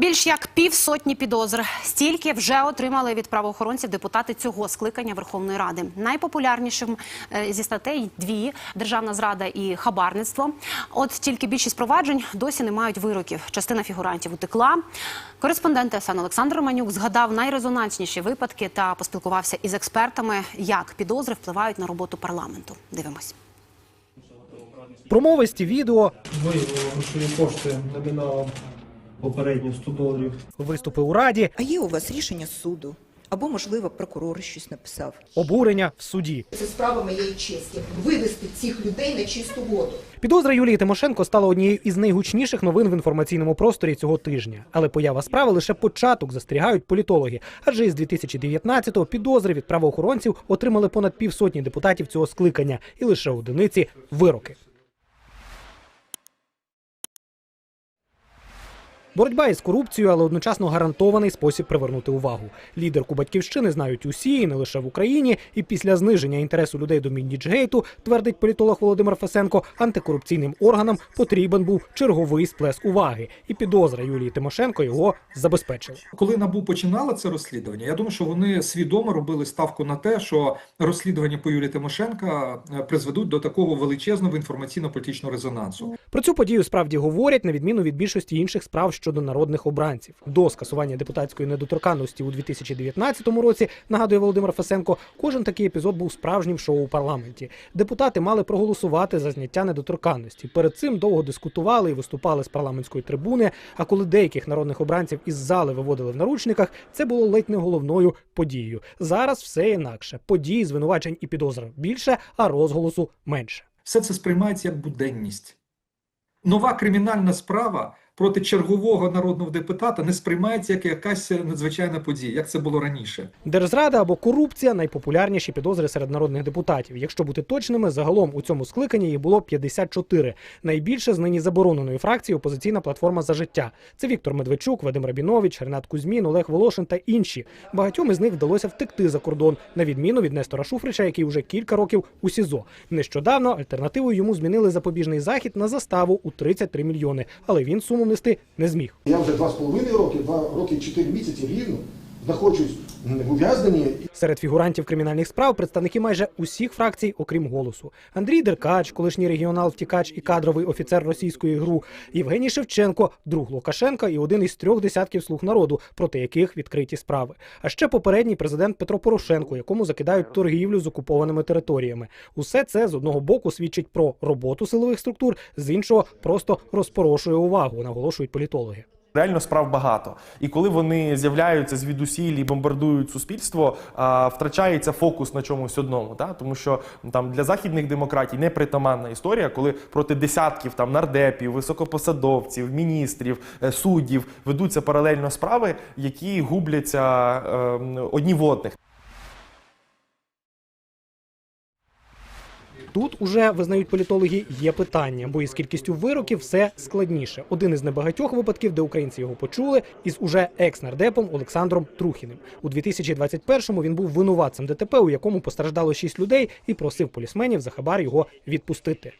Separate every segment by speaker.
Speaker 1: Більш як півсотні підозр. Стільки вже отримали від правоохоронців депутати цього скликання Верховної Ради. Найпопулярнішим е, зі статей дві державна зрада і хабарництво. От тільки більшість проваджень досі не мають вироків. Частина фігурантів утекла. Кореспондент ТСН Олександр Романюк згадав найрезонансніші випадки та поспілкувався із експертами, як підозри впливають на роботу парламенту. Дивимось.
Speaker 2: Промовисті відео,
Speaker 3: Виявили грошові кошти номіналом попередньо 100 доларів.
Speaker 2: виступи у раді,
Speaker 4: А є у вас рішення суду? Або, можливо, прокурор щось написав.
Speaker 2: обурення в суді.
Speaker 5: Це справа моєї честі вивести цих людей на чисту воду.
Speaker 2: Підозра Юлії Тимошенко стала однією із найгучніших новин в інформаційному просторі цього тижня. Але поява справи лише початок, застерігають політологи. Адже із 2019-го підозри від правоохоронців отримали понад півсотні депутатів цього скликання, і лише одиниці вироки. Боротьба із корупцією, але одночасно гарантований спосіб привернути увагу. Лідерку батьківщини знають усі, і не лише в Україні. І після зниження інтересу людей до Міндіджгейту, твердить політолог Володимир Фесенко, антикорупційним органам потрібен був черговий сплеск уваги. І підозра Юлії Тимошенко його забезпечила.
Speaker 6: Коли набу починало це розслідування, я думаю, що вони свідомо робили ставку на те, що розслідування по Юлії Тимошенка е, призведуть до такого величезного інформаційно-політичного резонансу.
Speaker 2: Про цю подію справді говорять на відміну від більшості інших справ щодо народних обранців. До скасування депутатської недоторканності у 2019 році, нагадує Володимир Фесенко, кожен такий епізод був справжнім шоу у парламенті. Депутати мали проголосувати за зняття недоторканності. Перед цим довго дискутували і виступали з парламентської трибуни. А коли деяких народних обранців із зали виводили в наручниках, це було ледь не головною подією. Зараз все інакше. Події, звинувачень і підозр більше, а розголосу менше.
Speaker 6: Все це сприймається як буденність. Нова кримінальна справа проти чергового народного депутата не сприймається як якась надзвичайна подія, як це було раніше.
Speaker 2: Держзрада або корупція найпопулярніші підозри серед народних депутатів. Якщо бути точними, загалом у цьому скликанні їх було 54. Найбільше з нині забороненої фракції опозиційна платформа за життя. Це Віктор Медведчук, Вадим Рабінович, Ренат Кузьмін, Олег Волошин та інші. Багатьом із них вдалося втекти за кордон, на відміну від Нестора Шуфрича, який уже кілька років у СІЗО. Нещодавно альтернативою йому змінили запобіжний захід на заставу у 33 мільйони, але він суму внести не зміг.
Speaker 7: Я вже два з половиною роки, два роки чотири місяці рівно знаходжусь в ув'язненні.
Speaker 2: Серед фігурантів кримінальних справ представники майже усіх фракцій, окрім голосу. Андрій Деркач, колишній регіонал втікач і кадровий офіцер російської ГРУ, Євгеній Шевченко, друг Лукашенка і один із трьох десятків слуг народу, проти яких відкриті справи. А ще попередній президент Петро Порошенко, якому закидають торгівлю з окупованими територіями. Усе це з одного боку свідчить про роботу силових структур, з іншого просто розпорошує увагу, наголошують політологи.
Speaker 8: Реально справ багато, і коли вони з'являються звідусіль і бомбардують суспільство, втрачається фокус на чомусь одному. Та? Тому що там для західних демократій непритаманна історія, коли проти десятків там нардепів, високопосадовців, міністрів, е, суддів ведуться паралельно справи, які губляться е, одні в одних.
Speaker 2: Тут уже визнають політологи є питання, бо із кількістю вироків все складніше. Один із небагатьох випадків, де українці його почули, із уже екс-нардепом Олександром Трухіним. У 2021-му він був винуватцем ДТП, у якому постраждало шість людей, і просив полісменів за хабар його відпустити.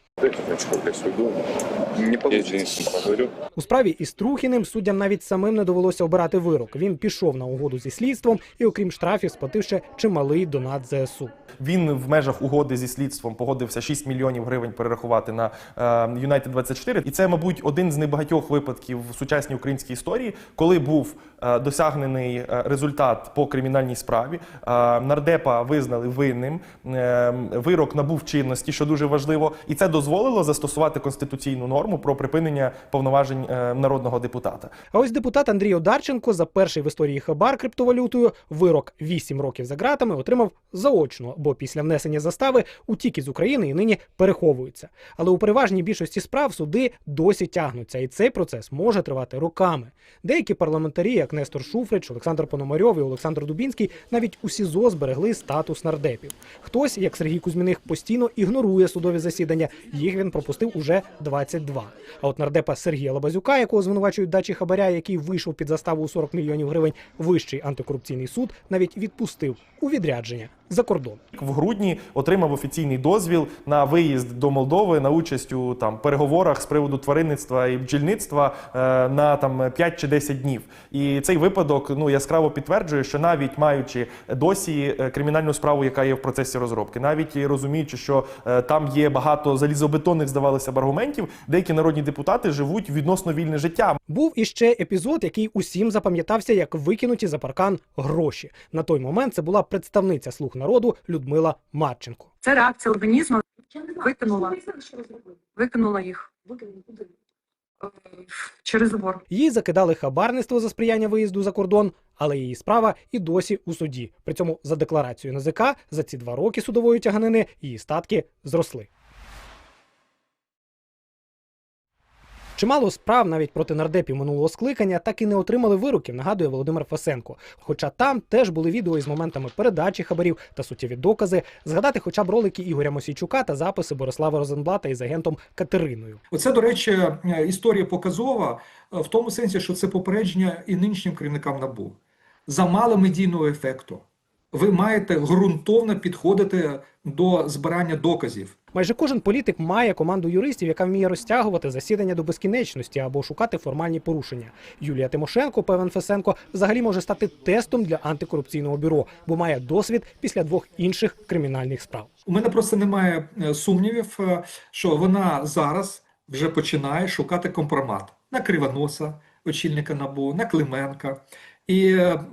Speaker 9: Не получится. поговорю.
Speaker 2: У справі із Трухіним суддям навіть самим не довелося обирати вирок. Він пішов на угоду зі слідством і, окрім штрафів, сплатив ще чималий донат ЗСУ.
Speaker 8: Він в межах угоди зі слідством погодився 6 мільйонів гривень перерахувати на е, United 24 І це, мабуть, один з небагатьох випадків в сучасній українській історії, коли був е, досягнений е, результат по кримінальній справі. Е, нардепа визнали винним, е, вирок набув чинності, що дуже важливо, і це дозволило застосувати конституційну норму про припинення повноважень е, народного депутата.
Speaker 2: А ось депутат Андрій Одарченко за перший в історії хабар криптовалютою вирок 8 років за ґратами отримав заочно, бо після внесення застави утік із України і нині переховується. Але у переважній більшості справ суди досі тягнуться, і цей процес може тривати роками. Деякі парламентарі, як Нестор Шуфрич, Олександр Пономарьов і Олександр Дубінський, навіть у СІЗО зберегли статус нардепів. Хтось, як Сергій Кузьміних, постійно ігнорує судові засідання. Їх він пропустив уже 22. А от нардепа Сергія Лабазюка, якого звинувачують дачі хабаря, який вийшов під заставу у 40 мільйонів гривень, вищий антикорупційний суд навіть відпустив у відрядження за кордон.
Speaker 8: В грудні отримав офіційний дозвіл на виїзд до Молдови на участь у там переговорах з приводу тваринництва і бджільництва е, на там 5 чи 10 днів. І цей випадок ну яскраво підтверджує, що навіть маючи досі е, кримінальну справу, яка є в процесі розробки, навіть розуміючи, що е, там є багато залізобетонних, здавалося б, аргументів, деякі народні депутати живуть відносно вільне життя.
Speaker 2: Був іще епізод, який усім запам'ятався як викинуті за паркан гроші. На той момент це була представниця слуг народу Людмила Марченко.
Speaker 9: Це реакція організму. Викинула. Викинула їх. Е, Через забор.
Speaker 2: Їй закидали хабарництво за сприяння виїзду за кордон, але її справа і досі у суді. При цьому за декларацією НАЗК за ці два роки судової тяганини її статки зросли. Чимало справ навіть проти нардепів минулого скликання так і не отримали вироків, нагадує Володимир Фасенко. Хоча там теж були відео із моментами передачі хабарів та суттєві докази, згадати хоча б ролики Ігоря Мосійчука та записи Борислава Розенблата із агентом Катериною.
Speaker 6: Оце, до речі, е, історія показова е, в тому сенсі, що це попередження і нинішнім керівникам НАБУ. Замало медійного ефекту. Ви маєте ґрунтовно підходити до збирання доказів.
Speaker 2: Майже кожен політик має команду юристів, яка вміє розтягувати засідання до безкінечності або шукати формальні порушення. Юлія Тимошенко, певен Фесенко, взагалі може стати тестом для антикорупційного бюро, бо має досвід після двох інших кримінальних справ.
Speaker 6: У мене просто немає е, сумнівів, е, що вона зараз вже починає шукати компромат на Кривоноса, очільника НАБУ, на Клименка. І е,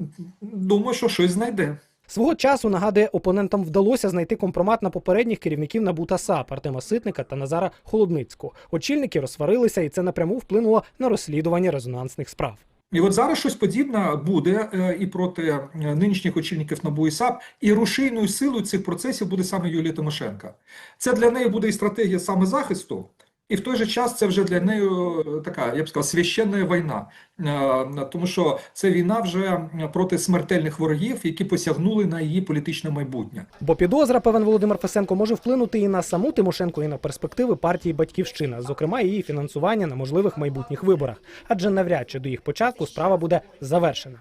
Speaker 6: думаю, що щось знайде.
Speaker 2: Свого часу нагадує, опонентам вдалося знайти компромат на попередніх керівників НАБУ та САП Артема Ситника та Назара Холодницького. Очільники розсварилися, і це напряму вплинуло на розслідування резонансних справ.
Speaker 6: І от зараз щось подібне буде е, і проти е, нинішніх очільників НАБУ і САП, і рушійною силою цих процесів буде саме Юлія Тимошенка. Це для неї буде і стратегія самозахисту, і в той же час це вже для неї е, така, я б сказав, священна війна, Е, тому що це війна вже проти смертельних ворогів, які посягнули на її політичне майбутнє.
Speaker 2: Бо підозра, певен Володимир Фесенко, може вплинути і на саму Тимошенко, і на перспективи партії Батьківщина, зокрема її фінансування на можливих майбутніх виборах. Адже навряд чи до їх початку справа буде завершена.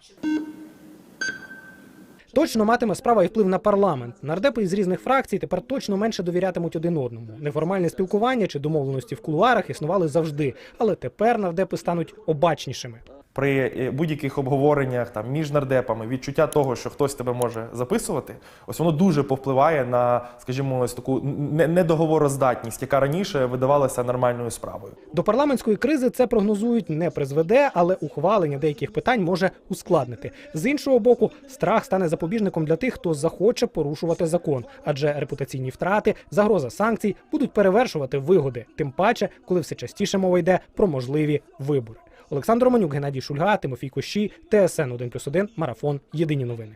Speaker 2: Точно матиме справа і вплив на парламент. Нардепи із різних фракцій тепер точно менше довірятимуть один одному. Неформальне спілкування чи домовленості в кулуарах існували завжди, але тепер нардепи стануть обачнішими.
Speaker 8: При е, будь-яких обговореннях там між нардепами відчуття того, що хтось тебе може записувати, ось воно дуже повпливає на, скажімо, ось таку не- недоговороздатність, яка раніше видавалася нормальною справою.
Speaker 2: До парламентської кризи це прогнозують не призведе, але ухвалення деяких питань може ускладнити. З іншого боку, страх стане запобіжником для тих, хто захоче порушувати закон, адже репутаційні втрати, загроза санкцій будуть перевершувати вигоди, тим паче, коли все частіше мова йде про можливі вибори. Олександр Романюк, Геннадій Шульга, Тимофій Кощі, ТСН 1+,1, Марафон. Єдині новини.